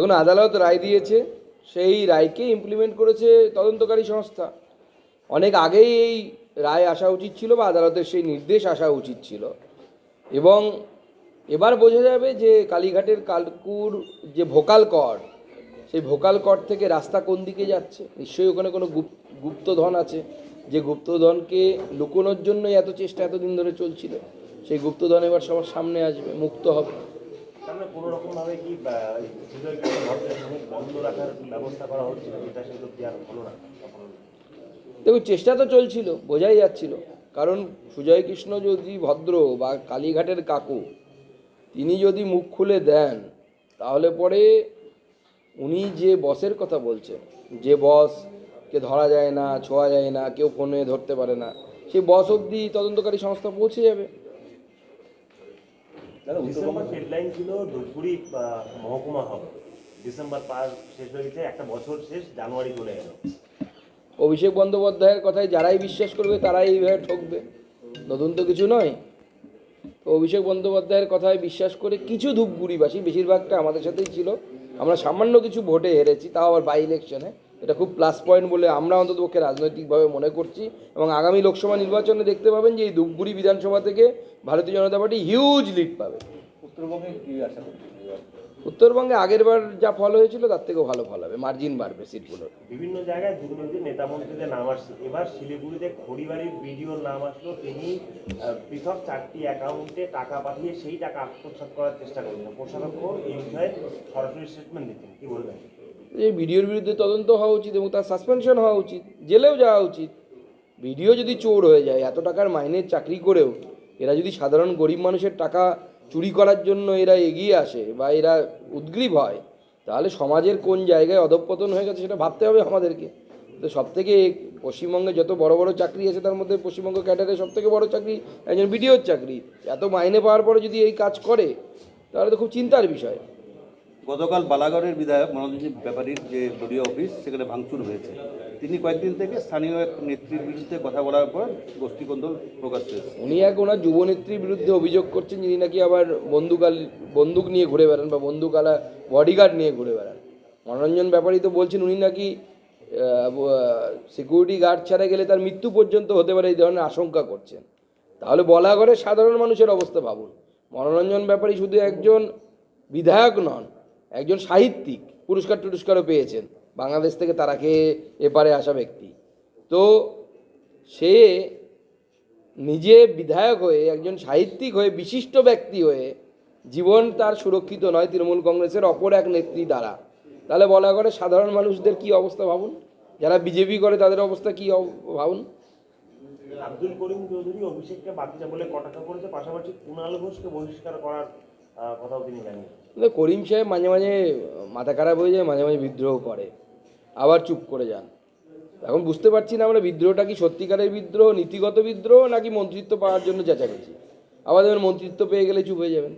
দেখুন, আদালত রায় দিয়েছে, সেই রায়কে ইমপ্লিমেন্ট করেছে তদন্তকারী সংস্থা। অনেক আগেই এই রায় আসা উচিত ছিল বা আদালতের সেই নির্দেশ আসা উচিত ছিল। এবং এবার বোঝা যাবে যে কালীঘাটের কালকুর যে ভোকাল কর, সেই ভোকাল কর থেকে রাস্তা কোন দিকে যাচ্ছে? নিশ্চয়ই ওখানে কোনো গুপ- গুপ্তধন আছে। যে গুপ্তধনকে লুকোনোর জন্যই এত চেষ্টা এতদিন ধরে চলছিল, সেই গুপ্তধন এবার সবার সামনে আসবে, মুক্ত হবে। তাহলে কোনো রকম ভাবে কি বন্ধ রাখার ব্যবস্থা করা হচ্ছিল যেটা সেগুলো কি আর হলো না। দেখুন, চেষ্টা তো চলছিল, বোঝাই যাচ্ছিল কারণ সুজয় কৃষ্ণ যদি ভদ্র বা কালীঘাটের কাকু, তিনি যদি মুখ খুলে দেন, তাহলে পরে উনি যে বসের কথা বলছেন, যে বসকে ধরা যায় না, ছোঁয়া যায় না, কেউ ফোনে ধরতে পারে না, সেই বস অবধি তদন্তকারী সংস্থা পৌঁছে যাবে ডিসেম্বর ডেডলাইন ছিল ধূপগুড়ি মহকুমা হবে ডিসেম্বর পার শেষ হয়ে গেছে একটা বছর শেষ জানুয়ারি চলে গেল অভিষেক বন্দ্যোপাধ্যায়ের কথায় যারাই বিশ্বাস করবে তারাই এইভাবে ঠকবে। নতুন তো কিছু নয়। তো অভিষেক বন্দ্যোপাধ্যায়ের কথায় বিশ্বাস করে কিছু ধূপগুড়িবাসী বেশিরভাগটা আমাদের সাথেই ছিল। আমরা সামান্য কিছু ভোটে হেরেছি তাও আবার বাই ইলেকশনে এটা খুব প্লাস পয়েন্ট বলে আমরা অন্ততপক্ষে রাজনৈতিকভাবে মনে করছি এবং আগামী লোকসভা নির্বাচনে দেখতে পাবেন যে এই ধূপগুড়ি বিধানসভা থেকে ভারতীয় জনতা পার্টি হিউজ লিড পাবে। উত্তরবঙ্গে কি আশা? উত্তরবঙ্গে আগেরবার যা ফল হয়েছিল তার থেকেও ভালো ফল হবে মার্জিন বাড়বে সিটগুলোর বিভিন্ন জায়গায় দুর্নীতির নেতা মন্ত্রীদের নাম আসছে। এবার শিলিগুড়িতে খড়িবাড়ির ভিডিওর নাম আসলো তিনি পৃথক চারটি অ্যাকাউন্টে টাকা পাঠিয়ে সেই টাকা আত্মসাৎ করার চেষ্টা করছেন প্রশাসক এই বিষয়ে সরাসরি স্টেটমেন্ট দিচ্ছেন। কি বলবেন? এই ভিডিওর বিরুদ্ধে তদন্ত হওয়া উচিত এবং তার সাসপেনশন হওয়া উচিত, জেলেও যাওয়া উচিত। ভিডিও যদি চোর হয়ে যায়, এত টাকার মাইনের চাকরি করেও, এরা যদি সাধারণ গরিব মানুষের টাকা চুরি করার জন্য এরা এগিয়ে আসে বা এরা উদ্গ্রীব হয়, তাহলে সমাজের কোন জায়গায় অধঃপতন হয়ে গেছে সেটা ভাবতে হবে আমাদেরকে। তো সব থেকে পশ্চিমবঙ্গে যত বড় বড় চাকরি আছে, তার মধ্যে পশ্চিমবঙ্গ ক্যাডারের সব থেকে বড় চাকরি একজন বিডিওর চাকরি। এত মাইনে পাওয়ার পরে যদি এই কাজ করে, তাহলে তো খুব চিন্তার বিষয়। গতকাল বালাগড়ের বিধায়ক মনোরঞ্জন ব্যাপারীর যে দলীয় অফিস, সেখানে ভাঙচুর হয়েছে। তিনি কয়েকদিন থেকে স্থানীয় এক নেত্রীর বিরুদ্ধে কথা বলার পর গোষ্ঠীকন্দল প্রকাশ পেয়েছে। উনি এক ওনার যুবনেত্রীর বিরুদ্ধে অভিযোগ করছেন যিনি নাকি আবার বন্দুকাল, বন্দুক নিয়ে ঘুরে বেড়ান বা বন্দুকালা বডিগার্ড নিয়ে ঘুরে বেড়ান। মনোরঞ্জন ব্যাপারী তো বলছেন উনি নাকি সিকিউরিটি গার্ড ছাড়া গেলে তার মৃত্যু পর্যন্ত হতে পারে এই ধরনের আশঙ্কা করছেন। তাহলে বলা করে সাধারণ মানুষের অবস্থা ভাবুন। মনোরঞ্জন ব্যাপারী শুধু একজন বিধায়ক নন একজন সাহিত্যিক পুরস্কার টুরস্কারও পেয়েছেন। বাংলাদেশ থেকে তারা খেয়ে এপারে আসা ব্যক্তি। তো সে নিজে বিধায়ক হয়ে, একজন সাহিত্যিক হয়ে, বিশিষ্ট ব্যক্তি হয়ে জীবন তার সুরক্ষিত নয় তৃণমূল কংগ্রেসের অপর এক নেত্রী দ্বারা। তাহলে বলা করে সাধারণ মানুষদের কি অবস্থা ভাবুন? যারা বিজেপি করে তাদের অবস্থা কি ভাবুন? আব্দুল করিম চৌধুরী অভিষেককে বাচ্চা বলে কটাক্ষ করেছে। পাশাপাশি কুণাল ঘোষকে বহিষ্কার করার কথাও তিনি জানিয়েছেন করিম সাহেব মাঝে মাঝে মাথা খারাপ হয়ে যায় মাঝে মাঝে বিদ্রোহ করে। আবার চুপ করে যান। এখন বুঝতে পারছি না আমরা বিদ্রোহটা কি সত্যিকারের বিদ্রোহ নীতিগত বিদ্রোহ নাকি মন্ত্রিত্ব পাওয়ার জন্য চেঁচা চেঁচামেচি? আবার দেখবেন মন্ত্রিত্ব পেয়ে গেলে চুপ হয়ে যাবেন।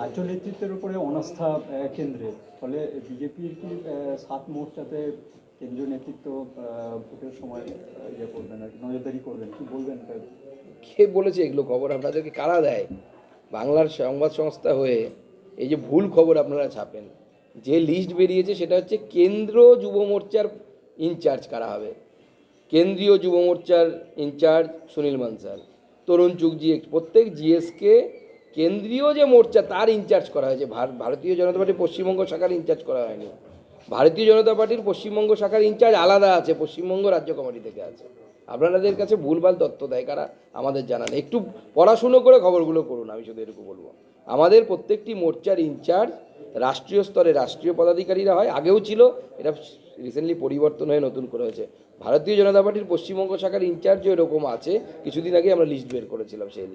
রাজ্য নেতৃত্বের উপরে অনাস্থা কেন্দ্রে ফলে বিজেপির কি সাত মোর্চাতে কেন্দ্রীয় নেতৃত্ব ভোটের সময় ইয়ে করবেন আর কি নজরদারি করবেন কি বলবেন? কে বলেছে এগুলো খবর আপনাদেরকে? কারা দেয়? বাংলার সংবাদ সংস্থা হয়ে এই যে ভুল খবর আপনারা ছাপেন, যে লিস্ট বেরিয়েছে সেটা হচ্ছে কেন্দ্র যুব মোর্চার ইনচার্জ কারা হবে? কেন্দ্রীয় যুব মোর্চার ইনচার্জ সুনীল মানসাল তরুণ চুকজি প্রত্যেক জিএসকে কেন্দ্রীয় যে মোর্চা, তার ইনচার্জ করা হয়েছে। ভার- ভারতীয় জনতা পার্টির পশ্চিমবঙ্গ শাখার ইনচার্জ করা হয়নি। ভারতীয় জনতা পার্টির পশ্চিমবঙ্গ শাখার ইনচার্জ আলাদা আছে, পশ্চিমবঙ্গ রাজ্য কমিটি থেকে আছে। আপনাদের কাছে ভুলভাল তথ্য দেয়, কারা? আমাদের জানান একটু পড়াশুনো করে খবরগুলো করুন আমি শুধু এরকম বলব। আমাদের প্রত্যেকটি মোর্চার ইনচার্জ রাষ্ট্রীয় স্তরে রাষ্ট্রীয় পদাধিকারীরা হয়, আগেও ছিল, এটা রিসেন্টলি পরিবর্তন হয়ে নতুন করে হয়েছে। ভারতীয় জনতা পার্টির পশ্চিমবঙ্গ শাখার ইনচার্জও এরকম আছে, কিছুদিন আগে আমরা লিস্ট বের করেছিলাম সেই